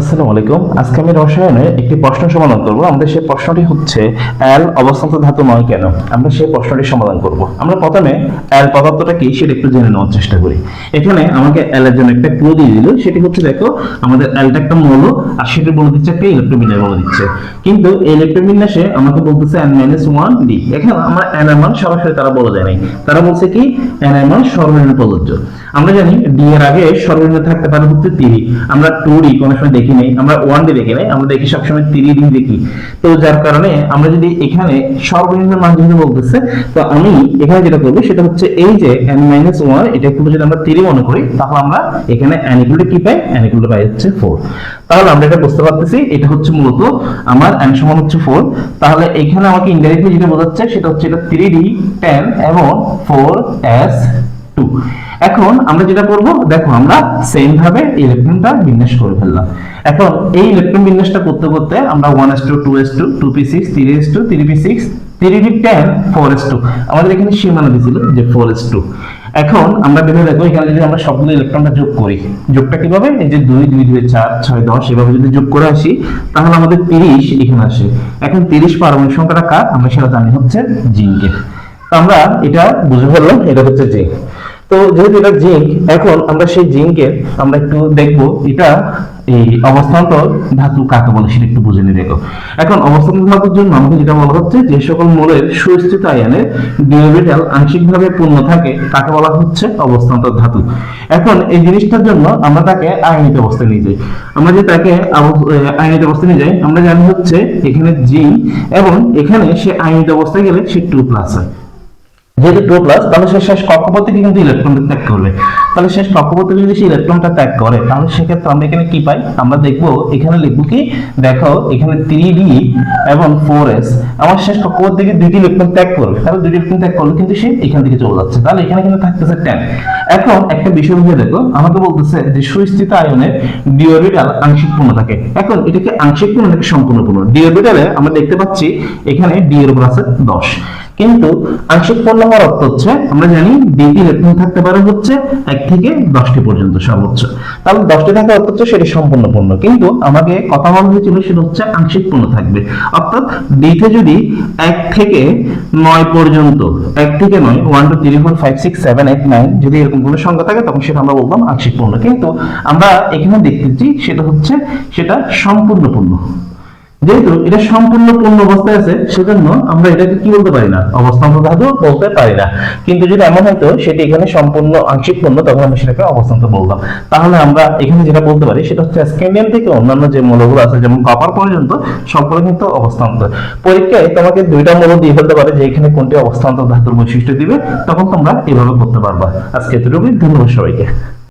আসসালামু আলাইকুম। আজকে আমি রসায়নে একটি প্রশ্ন সমাধান করব। আমাদের সেই প্রশ্নটি হচ্ছে অ্যাল অবস্থান্ত ধাতু নয় কেন? আমরা সেই প্রশ্নটি সমাধান করব। আমরা প্রথমে অ্যাল পদার্থটা কি সেটা একটু জেনে নেওয়ার চেষ্টা করি। এখানে আমাকে অ্যাল এর জন্য একটা ক্লু দিয়ে দিল। সেটি হচ্ছে, দেখো, আমাদের অ্যালটা একটা মৌল, আর সেটা বলে দিচ্ছে একটা ইলেকট্রোবিন্যাস বলে দিচ্ছে। কিন্তু ইলেকট্রোবিন্যাসে আমাকে বলতেছে মাইনাস ওয়ান ডি এখানে আমরা মান সরাসরি তারা তারা বলছে কি মান সর্বনিম্ন প্রযোজ্য। আমরা জানি ডি এর আগে সর্বনিম্ন থাকতে পারে হচ্ছে তিরি আমরা টু ডি কোনো সময় দেখি নাই, আমরা ওয়ান ডি দেখি নাই আমরা দেখি সবসময় তিরি ডি দেখি। তো যার কারণে আমরা যদি এখানে সর্বনিম্ন মান যেহেতু বলতেছে, তো আমি এখানে যেটা করব, সেটা হচ্ছে এই যে এন মাইনাস ওয়ান এটা একটু যদি আমরা তিরি মনে করি, তাহলে আমরা এখানে ইকুয়াল কি পাই? ইকুয়াল পাই হচ্ছে ফোর তাহলে আমরা এটা বুঝতে পারতেছি, এটা হচ্ছে মূলত আমার এন সমান হচ্ছে ফোর তাহলে এখানে আমাকে ইনডাইরেক্টলি যেটা বোঝাচ্ছে, সেটা হচ্ছে এটা থ্রি ডি টেন এবং ফোর এস টু এখন আমরা যেটা করব, দেখো আমরা সেম ভাবে ইলেকট্রনটা বিন্যাস করে ফেললাম। এখন এই ইলেকট্রন বিন্যাসটা করতে করতে আমরা one S two two S two two P six three S two three P six three D ten four S two আমাদের এখানে সীমানা দিয়েছিল যে ফোর এস টু এখন আমরা ভেবে দেখো, এখানে যদি আমরা সবগুলো ইলেকট্রনটা যোগ করি, যোগটা কীভাবে? এই যে দুই দুই দুই, চার, ছয়, দশ, এভাবে যদি যোগ করে আসি, তাহলে আমাদের তিরিশ এখানে আসে। এখন তিরিশ পারমাণবিক সংখ্যাটা কার? আমরা সেটা জানি হচ্ছে জিঙ্কের আমরা এটা বুঝে ফেললাম, এটা হচ্ছে জিঙ্ক তো যেহেতু এটা জিঙ্ক, এখন আমরা সেই জিঙ্কের আমরা একটু দেখব এটা এই অবস্থান্তর ধাতু কাকে বলে সেটা একটু বুঝে নিয়ে দেখো। এখন অবস্থান্তর ধাতুর জন্য আমাকে যেটা বলা হচ্ছে, যে সকল মূলের সুস্থিত আয়নের ডিওরবিটাল আংশিকভাবে পূর্ণ থাকে, তাকে বলা হচ্ছে অবস্থান্তর ধাতু। এখন এই জিনিসটার জন্য আমরা তাকে আয়নিত অবস্থায় নিয়ে যাই। আমরা যে তাকে আয়নিত অবস্থায় নিয়ে যাই, আমরা জানি হচ্ছে এখানে জিঙ্ক এবং এখানে সে আয়নিত অবস্থায় গেলে সে টু প্লাস হয়। যেহেতু টু প্লাস তাহলে সে শেষ কক্ষপথ কিন্তু ইলেকট্রনটা ত্যাগ করবে? তাহলে শেষ কক্ষপথ যদি সে ইলেকট্রনটা ত্যাগ করে, তাহলে সেক্ষেত্রে আমরা এখানে কি পাই? আমরা দেখব, এখানে লিখব কি? দেখো, এখানে থ্রি ডি এবং ফোর এস আমার শেষ কক্ষপথ থেকে দুইটি ইলেকট্রন ত্যাগ করবে। তাহলে দুইটি ইলেকট্রন ত্যাগ করলে কিন্তু সে এখান থেকে চলে যাচ্ছে। তাহলে এখানে কিন্তু থাকতেছে টেন এখন একটা বিষয় বুঝে দেখো। আমাকে বলতেছে যে সুস্থিত আয়নের ডি অরবিটাল আংশিক পূর্ণ থাকে। এখন এটাকে আংশিক পূর্ণ নাকি সম্পূর্ণ পূর্ণ? ডি অরবিটালে আমরা দেখতে পাচ্ছি এখানে ডি এর উপর আছে দশ। কিন্তু আংশিক পূর্ণ হওয়ার অর্থ হচ্ছে, আমরা জানি ডিটি ইলেকট্রন থাকতে পারে হচ্ছে এক থেকে দশটি পর্যন্ত সর্বোচ্চ। তাহলে দশটি থাকার অর্থ হচ্ছে সেটি সম্পূর্ণ পূর্ণ, কিন্তু আমাকে কথা বলা হয়েছিল সেটা হচ্ছে আংশিক পূর্ণ থাকবে। অর্থাৎ ডিতে যদি এক থেকে নয় পর্যন্ত, এক থেকে নয় one two three four five six seven eight nine যদি এরকম কোনো সংখ্যা থাকে, তখন সেটা আমরা বললাম আংশিক পূর্ণ। কিন্তু আমরা এখানে দেখতেছি সেটা হচ্ছে সেটা সম্পূর্ণ পূর্ণ। যেহেতু এটা সম্পূর্ণ পূর্ণ অবস্থায় আছে, সেজন্য আমরা এটাকে কি বলতে পারি না? অবস্থান্ত ধাতু বলতে পারি না। কিন্তু যদি এমন হয়তো সেটি এখানে সম্পূর্ণ আংশিক পূর্ণ, তখন আমরা সেটাকে অবস্থান্ত বললাম তাহলে আমরা এখানে যেটা বলতে পারি, সেটা হচ্ছে স্ক্যান্ডিয়াম থেকে অন্যান্য যে মৌলগুলো আছে, যেমন কপার পর্যন্ত, সবগুলো কিন্তু অবস্থান্ত। পরীক্ষায় তোমাকে দুইটা মৌল দিয়ে ফেলতে পারে, যে এখানে কোনটি অবস্থান্ত ধাতুর বৈশিষ্ট্য দিবে, তখন তোমরা এভাবে করতে পারবা। আজকে এতটুকুই, ধন্যবাদ সবাইকে।